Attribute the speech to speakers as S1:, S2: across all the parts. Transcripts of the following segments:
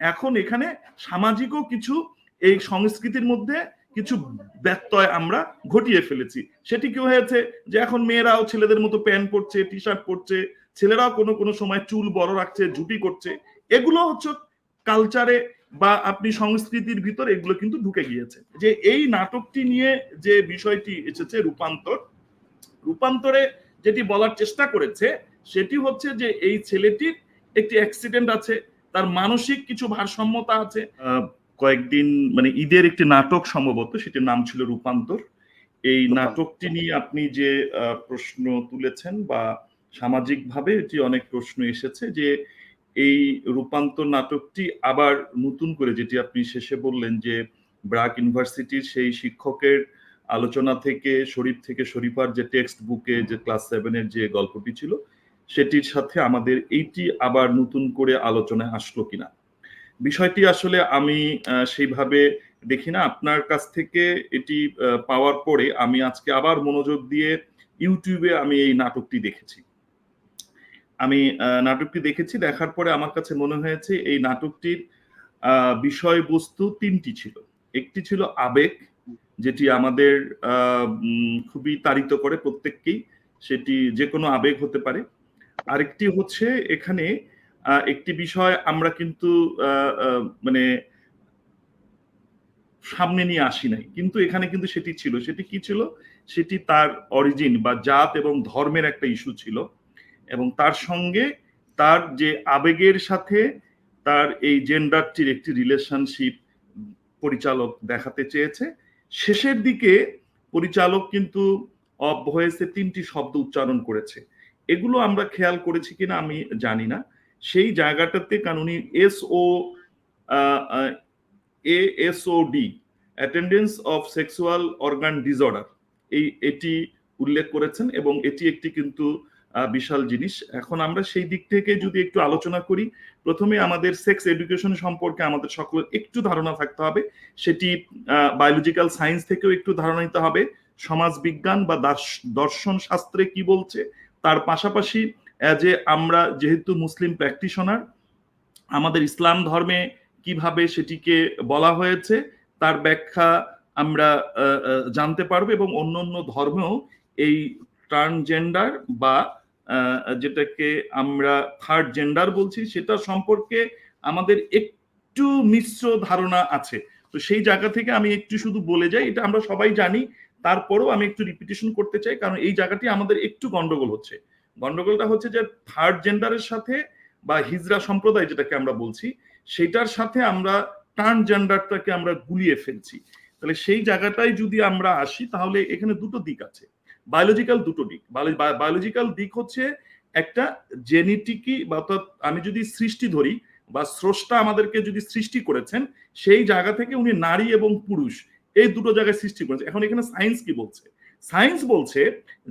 S1: এখন এখানে সামাজিকও কিছু এই সংস্কৃতির মধ্যে কিছু ব্যত্যয় আমরা ঘটিয়ে ফেলেছি। সেটি কি হয়েছে যে এখন মেয়েরাও ছেলেদের মতো প্যান্ট পরছে টি শার্ট পরছে, ছেলেরাও কোনো কোনো সময় চুল বড় রাখছে, ঝুটি করছে, এগুলো হচ্ছে কালচারে বা আপনি সংস্কৃতির ভিতর এগুলো কিন্তু ঢুকে গিয়েছে। যে এই নাটকটি নিয়ে যে বিষয়টি এসেছে রূপান্তর, রূপান্তরে যেটি বলার চেষ্টা করেছে, সেটি হচ্ছে যে এই ছেলেটির একটি অ্যাক্সিডেন্ট আছে তার মানসিক কিছু ভারসাম্যতা আছে। আহ, কয়েকদিন মানে ঈদের একটি নাটক সম্ভবত সেটির নাম ছিল রূপান্তর। এই নাটকটি নিয়ে আপনি যে আহ, প্রশ্ন তুলেছেন বা সামাজিকভাবে এটি অনেক প্রশ্ন এসেছে যে এই রূপান্তর নাটকটি আবার নতুন করে যেটি আপনি শেষে বললেন যে ব্রাক ইউনিভার্সিটির সেই শিক্ষকের আলোচনা থেকে শরীফ থেকে শরীফার যে টেক্সট বুকে যে ক্লাস সেভেনের যে গল্পটি ছিল সেটির সাথে আমাদের এইটি আবার নতুন করে আলোচনায় আসলো কিনা? বিষয়টি আসলে আমি সেইভাবে দেখি না। আপনার কাছ থেকে এটি পাওয়ার পরে আমি আজকে আবার মনোযোগ দিয়ে ইউটিউবে আমি এই নাটকটি দেখেছি। আমি নাটকটি দেখেছি, দেখার পরে আমার কাছে মনে হয়েছে এই নাটকটির বিষয়বস্তু তিনটি ছিল। একটি ছিল আবেগ, যেটি আমাদের খুবই তাড়িত করে প্রত্যেককেই। সেটি যে কোনো আবেগ হতে পারে আরেকটি হচ্ছে এখানে একটি বিষয় আমরা কিন্তু মানে সামনে নিয়ে আসি নাই। কিন্তু এখানে কিন্তু সেটি ছিল। সেটি কি ছিল? সেটি তার অরিজিন বা জাত এবং ধর্মের একটা ইস্যু ছিল। এবং তার সঙ্গে তার যে আবেগের সাথে তার এই জেন্ডারটির একটি রিলেশনশিপ পরিচালক দেখাতে চেয়েছে। শেষের দিকে পরিচালক কিন্তু অফ ভয়েসে তিনটি শব্দ উচ্চারণ করেছে। এগুলো আমরা খেয়াল করেছি কিনা আমি জানি না। সেই জায়গাটাতে কানুনি উনি S O A S O D attendance of sexual organ disorder, এই, এটি উল্লেখ করেছেন এবং এটি একটি কিন্তু বিশাল জিনিস। এখন আমরা সেই দিক থেকে যদি একটু আলোচনা করি, প্রথমে আমাদের সেক্স এডুকেশন সম্পর্কে আমাদের সকলের একটু ধারণা থাকতে হবে। সেটি বায়োলজিক্যাল সায়েন্স থেকেও একটু ধারণা নিতে হবে। সমাজ বিজ্ঞান বা দার্শ- দর্শন শাস্ত্রে কি বলছে? তার পাশাপাশি অ্যাজ এ আমরা যেহেতু মুসলিম প্র্যাকটিশনার আমাদের ইসলাম ধর্মে কীভাবে সেটিকে বলা হয়েছে, তার ব্যাখ্যা আমরা জানতে পারব এবং অন্য অন্য ধর্মেও এই ট্রান্সজেন্ডার বা যেটাকে আমরা থার্ড জেন্ডার বলছি, সেটা সম্পর্কে আমাদের একটু মিশ্র ধারণা আছে। তো সেই জায়গা থেকে আমি একটু শুধু বলে যাই, এটা আমরা সবাই জানি তারপরেও আমি একটু রিপিটেশন করতে চাই, কারণ এই জায়গাটি আমাদের একটু গন্ডগোল হচ্ছে। গন্ডগোলটা হচ্ছে যে থার্ড জেন্ডারের সাথে বা হিজরা সম্প্রদায় যেটাকে আমরা বলছি, সেটার সাথে আমরা ট্রান্সজেন্ডারটাকে আমরা গুলিয়ে ফেলছি। তাহলে সেই জায়গাটায় যদি আমরা আসি, তাহলে এখানে দুটো দিক আছে। বায়োলজিক্যাল দুটো দিক। বায়োলজিক্যাল দিক হচ্ছে একটা জেনেটিকই বা অর্থাৎ আমি যদি সৃষ্টি ধরি বা স্রষ্টা আমাদেরকে যদি সৃষ্টি করেছেন, সেই জায়গা থেকে উনি নারী এবং পুরুষ এই দুটো জায়গায় সৃষ্টি করেছে। এখন এখানে সায়েন্স কি বলছে? সায়েন্স বলছে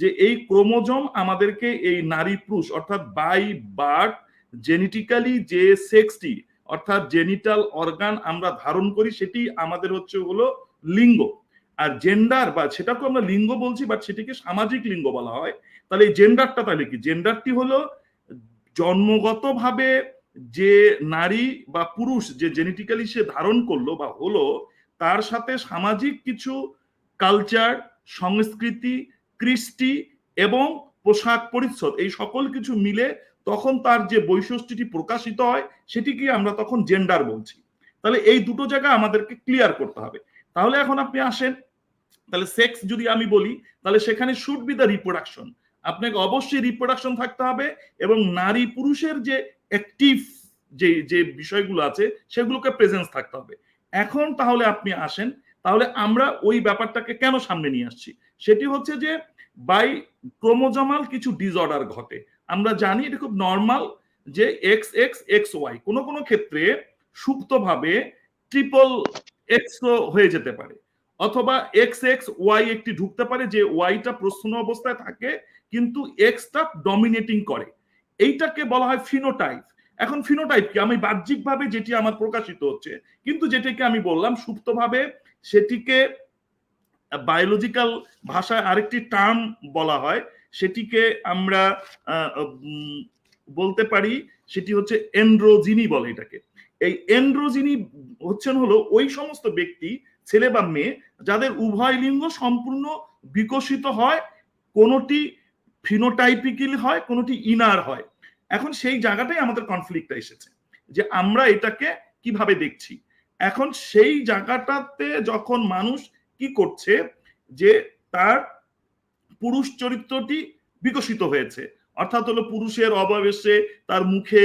S1: যে এই ক্রোমোজোম আমাদেরকে এই নারী পুরুষ, অর্থাৎ বাই বার্থ জেনেটিক্যালি যে সেক্সটি অর্থাৎ জেনিটাল অর্গান আমরা ধারণ করি, সেটি আমাদের হচ্ছে হলো লিঙ্গ। আর জেন্ডার বা সেটাকে আমরা লিঙ্গ বলছি বাট সেটিকে সামাজিক লিঙ্গ বলা হয়। তাহলে এই জেন্ডারটা তাহলে কি? জেন্ডারটি হলো জন্মগতভাবে যে নারী বা পুরুষ যে জেনেটিক্যালি সে ধারণ করল বা হলো তার সাথে সামাজিক কিছু কালচার সংস্কৃতি, কৃষ্টি এবং পোশাক পরিচ্ছদ, এই সকল কিছু মিলে তখন তার যে বৈশিষ্ট্যটি প্রকাশিত হয় সেটিকে আমরা তখন জেন্ডার বলছি। তাহলে এই দুটো জায়গা আমাদেরকে ক্লিয়ার করতে হবে। তাহলে এখন আপনি আসেন। তাহলে সেক্স যদি আমি বলি, তাহলে সেখানে শুড বি দ্য রিপ্রোডাকশন আপনাকে অবশ্যই রিপ্রোডাকশন থাকতে হবে এবং নারী পুরুষের যে অ্যাক্টিভ যে যে বিষয়গুলো আছে, সেগুলোকে প্রেজেন্স থাকতে হবে। এখন তাহলে আপনি আসেন, তাহলে আমরা ওই ব্যাপারটাকে কেন সামনে নিয়ে আসছি? সেটি হচ্ছে যে বাই ক্রোমোজমাল কিছু ডিসঅর্ডার ঘটে। আমরা জানি এটা খুব নর্মাল যে এক্স এক্স এক্স ওয়াই কোনো কোনো ক্ষেত্রে সুপ্তভাবে ট্রিপল এক্স হয়ে যেতে পারে। অথবা এক্স এক্স ওয়াই একটি ঢুকতে পারে যে ওয়াইটা প্রশ্ন অবস্থায় থাকে, কিন্তু এক্সটা ডমিনেটিং করে। এইটাকে বলা হয় ফিনোটাইপ এখন ফিনোটাইপ কি? আমি বাহ্যিকভাবে যেটি আমার প্রকাশিত হচ্ছে, কিন্তু যেটাকে আমি বললাম সুপ্তভাবে সেটিকে বায়োলজিক্যাল ভাষায় আরেকটি টার্ম বলা হয়। সেটিকে আমরা বলতে পারি সেটি হচ্ছে এন্ড্রোজিনি বলে এটাকে। এই এন্ড্রোজিনি হচ্ছেন হলো ওই সমস্ত ব্যক্তি, ছেলে বা মেয়ে, যাদের উভয় লিঙ্গ সম্পূর্ণ বিকশিত হয়, কোনোটি ফিনোটাইপিক্যালি হয়, কোনোটি ইনার হয়। এখন সেই জায়গাটাই আমাদের কনফ্লিক্টটা এসেছে, যে আমরা এটাকে কীভাবে দেখছি? এখন সেই জায়গাটাতে যখন মানুষ কি করছে, যে তার পুরুষ চরিত্রটি বিকশিত হয়েছে, অর্থাৎ হলো পুরুষের অবয়ব এসে তার মুখে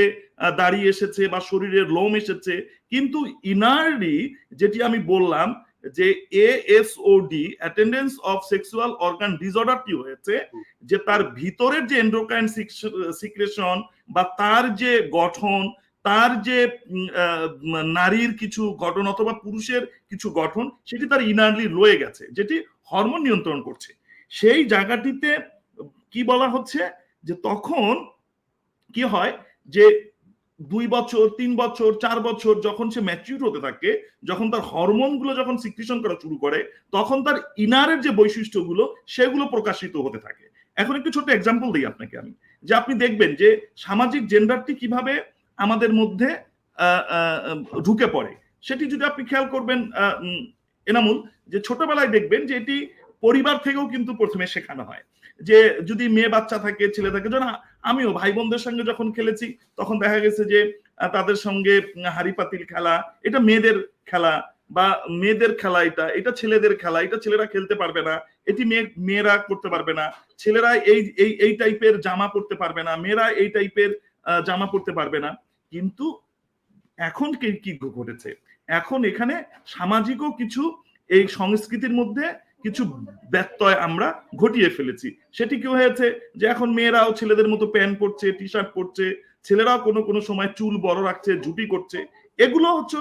S1: দাঁড়িয়ে এসেছে বা শরীরের লোম এসেছে, কিন্তু ইনারলি যেটি আমি বললাম যে ASOD attendance of sexual organ ডিসঅর্ডারটি হয়েছে, যে তার ভিতরের যে এন্ড্রোকাইন সিক্রেশন বা তার যে গঠন, তার যে নারীর কিছু গঠন অথবা পুরুষের কিছু গঠন, সেটি তার ইনারলি রয়ে গেছে, যেটি হরমোন নিয়ন্ত্রণ করছে। সেই জায়গাটিতে কি বলা হচ্ছে? যে তখন কি হয়? যে দুই বছর, তিন বছর, চার বছর যখন সে ম্যাচিউর হতে থাকে, যখন তার হরমোনগুলো যখন সিক্রিশন করা শুরু করে, তখন তার ইনারের যে বৈশিষ্ট্যগুলো, সেগুলো প্রকাশিত হতে থাকে। এখন একটু ছোট এক্সাম্পল দিই আপনাকে আমি। যে আপনি দেখবেন যে সামাজিক জেন্ডারটি কীভাবে আমাদের মধ্যে ঢুকে পড়ে, সেটি যদি আপনি খেয়াল করবেন এনামুল, যে ছোটবেলায় দেখবেন যে এটি পরিবার থেকেও কিন্তু প্রথমে শেখানো হয়। যে যদি মেয়ে বাচ্চা থাকে, ছেলে থাকে যেন আমিও ভাই বোনদের সঙ্গে যখন খেলেছি, তখন দেখা গেছে যে তাদের সঙ্গে হাড়ি পাতিল খেলা, এটা মেয়েদের খেলা বা মেয়েদের খেলা এটা এটা ছেলেদের খেলা, এটা ছেলেরা খেলতে পারবে না, এটি মেয়ে, মেয়েরা করতে পারবে না, ছেলেরা এই এই এই টাইপের জামা পরতে পারবে না, মেয়েরা এই টাইপের জামা পরতে পারবে না, কিন্তু এখন কি ঘটেছে? এখন এখানে সামাজিকও কিছু এই সংস্কৃতির মধ্যে কিছু ব্যত্যয় আমরা ঘটিয়ে ফেলেছি। সেটি কি হয়েছে যে এখন মেয়েরাও ছেলেদের মতো প্যান্ট পরছে টি শার্ট পরছে, ছেলেরাও কোনো কোনো সময় চুল বড় রাখছে, জুটি করছে, এগুলো হচ্ছে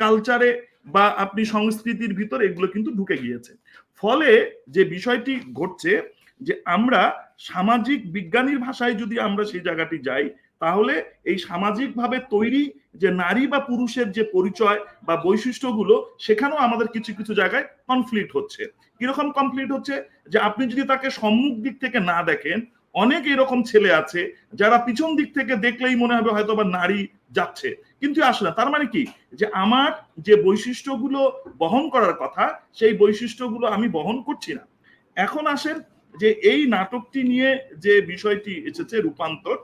S1: কালচারে বা আপনি সংস্কৃতির ভিতর এগুলো কিন্তু ঢুকে গিয়েছে। ফলে যে বিষয়টি ঘটছে যে আমরা সামাজিক বিজ্ঞানীর ভাষায় যদি আমরা সেই জায়গাটি যাই, তাহলে এই সামাজিকভাবে তৈরি যে নারী বা পুরুষের যে পরিচয় বা বৈশিষ্ট্যগুলো, সেখানেও আমাদের কিছু কিছু জায়গায় কনফ্লিক্ট হচ্ছে। কীরকম কমপ্লিট হচ্ছে? যে আপনি যদি তাকে সম্মুখ দিক থেকে না দেখেন, অনেক এরকম ছেলে আছে যারা পিছন দিক থেকে দেখলেই মনে হবে হয়তো বা নারী যাচ্ছে। কিন্তু আসলে তার মানে কি? যে আমার যে বৈশিষ্ট্যগুলো বহন করার কথা, সেই বৈশিষ্ট্যগুলো আমি বহন করছি না। এখন আসেন যে এই নাটকটি নিয়ে যে বিষয়টি এসেছে রূপান্তর,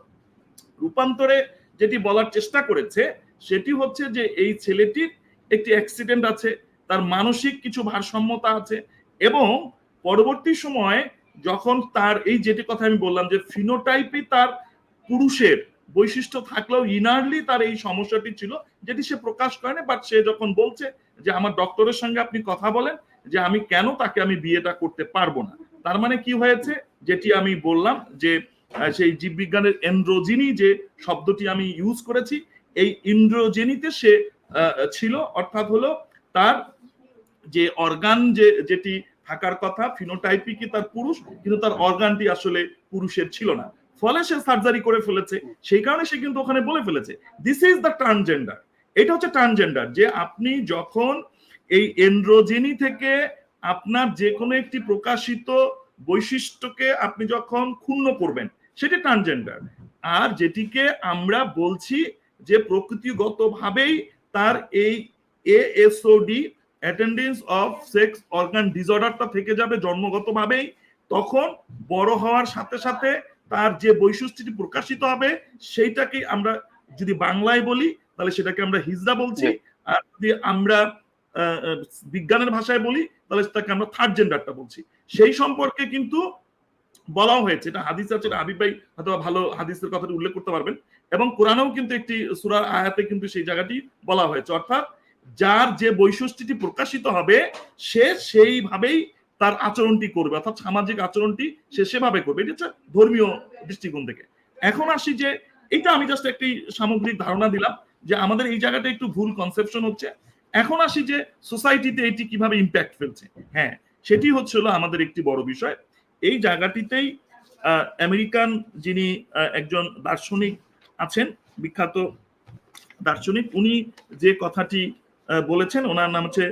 S1: রূপান্তরে যেটি বলার চেষ্টা করেছে, সেটি হচ্ছে যে এই ছেলেটির একটি অ্যাক্সিডেন্ট আছে, তার মানসিক কিছু ভারসাম্যতা আছে এবং পরবর্তী সময়ে যখন তার এই যেটি কথা আমি বললাম যে ফিনোটাইপই তার পুরুষের বৈশিষ্ট্য থাকলেও ইনারলি তার এই সমস্যাটি ছিল, যেটি সে প্রকাশ করেনি বাট সে যখন বলছে যে আমার ডক্টরের সঙ্গে আপনি কথা বলেন যে আমি কেন তাকে আমি বিয়েটা করতে পারব না, তার মানে কি হয়েছে? যেটি আমি বললাম যে সেই জীববিজ্ঞানের এন্ড্রোজিনি যে শব্দটি আমি ইউজ করেছি, এই ইন্দ্রোজেনিতে সে ছিল, অর্থাৎ হলো তার যে অর্গান যে, যেটি থাকার কথা ফিনোটাইপিকই তার পুরুষ, কিন্তু তার অর্গানটি আসলে পুরুষের ছিল না। ফলে সে সার্জারি করে ফেলেছে, সেই কারণে সে কিন্তু ওখানে বলে ফেলেছে দিস ইজ দ্য ট্রান্সজেন্ডার এটা হচ্ছে ট্রান্সজেন্ডার যে আপনি যখন এই এন্ড্রোজেনি থেকে আপনার যে কোনো একটি প্রকাশিত বৈশিষ্ট্যকে আপনি যখন ক্ষুণ্ণ করবেন সেটি ট্রান্সজেন্ডার আর যেটিকে আমরা বলছি যে প্রকৃতিগতভাবেই তার এই ASOD attendance of sex organ ডিসঅর্ডারটা থেকে যাবে জন্মগতভাবেই তখন বড় হওয়ার সাথে সাথে তার যে বৈশিষ্ট্যটি প্রকাশিত হবে সেইটাকে আমরা যদি বাংলায় বলি তাহলে সেটাকে আমরা হিজড়া বলছি। আর যদি আমরা বিজ্ঞানের ভাষায় বলি তাহলে সেটাকে আমরা থার্ড জেন্ডারটা বলছি। সেই সম্পর্কে কিন্তু বলাও হয়েছে। এটা হাদিস আছে হাবিব ভাই হয়তো ভালো হাদিসের কথাটি উল্লেখ করতে পারবেন। এবং কোরআনেও কিন্তু একটি সুরার আয়াতে কিন্তু সেই জায়গাটি বলা হয়েছে। অর্থাৎ যার যে বৈশিষ্ট্যটি প্রকাশিত হবে, সে সেইভাবেই তার আচরণটি করবে। অর্থাৎ সামাজিক আচরণটি সে সেভাবে করবে। এটা হচ্ছে ধর্মীয় দৃষ্টিকোণ থেকে। এখন আসি যে, এটা আমি জাস্ট একটি সামগ্রিক ধারণা দিলাম যে আমাদের এই জায়গাটা একটু ভুল কনসেপশন হচ্ছে। এখন আসি যে সোসাইটিতে এটি কীভাবে ইম্প্যাক্ট ফেলছে? হ্যাঁ সেটি হচ্ছিল আমাদের একটি বড় বিষয়। এই জায়গাটিতেই আমেরিকান যিনি একজন দার্শনিক আছেন, বিখ্যাত দার্শনিক, উনি যে কথাটি বলেছেন, ওনার নাম হচ্ছে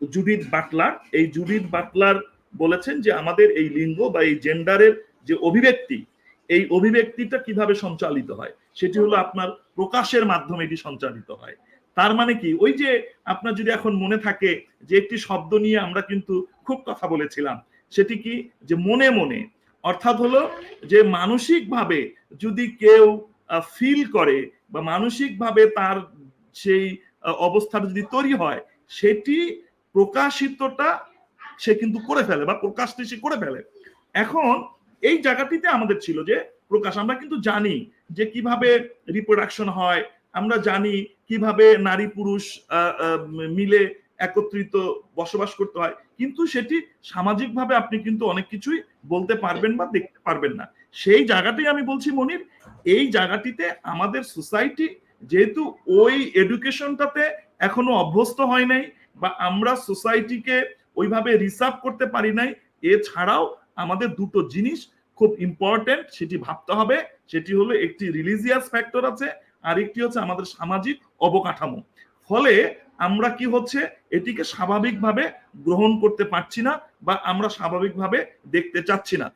S1: জুডিথ বাটলার। এই জুডিথ বাটলার বলেছেন যে আমাদের এই লিঙ্গ বা এই জেন্ডারের যে অভিব্যক্তি, এই অভিব্যক্তিটা কীভাবে সঞ্চালিত হয়? সেটি হলো আপনার প্রকাশের মাধ্যমে এটি সঞ্চালিত হয়। তার মানে কি? ওই যে আপনার যদি এখন মনে থাকে যে একটি শব্দ নিয়ে আমরা কিন্তু খুব কথা বলেছিলাম সেটি কি? যে মনে মনে, অর্থাৎ হলো যে মানসিকভাবে যদি কেউ ফিল করে বা মানসিকভাবে তার সেই অবস্থাটা যদি তৈরি হয়, সেটি প্রকাশিতটা সে কিন্তু করে ফেলে বা প্রকাশটি সে করে ফেলে। এখন এই জায়গাটিতে আমাদের ছিল যে প্রকাশ। আমরা কিন্তু জানি যে কীভাবে রিপ্রোডাকশন হয়, আমরা জানি কীভাবে নারী পুরুষ মিলে একত্রিত বসবাস করতে হয়। কিন্তু সেটি সামাজিকভাবে আপনি কিন্তু অনেক কিছুই বলতে পারবেন বা দেখতে পারবেন না। সেই জায়গাটাই আমি বলছি মনির, এই জায়গাটিতে আমাদের সোসাইটি যেহেতু ওই এডুকেশনটাতে এখনও অভ্যস্ত হয় নাই বা আমরা সোসাইটিকে ওইভাবে রিসার্ভ করতে পারি নাই, এছাড়াও আমাদের দুটো জিনিস খুব ইম্পর্টেন্ট সেটি ভাবতে হবে। সেটি হলো একটি রিলিজিয়াস ফ্যাক্টর আছে আর একটি হচ্ছে আমাদের সামাজিক অবকাঠামো। ফলে আমরা কি হচ্ছে? এটিকে স্বাভাবিকভাবে গ্রহণ করতে পারছি না বা আমরা স্বাভাবিকভাবে দেখতে চাচ্ছি না।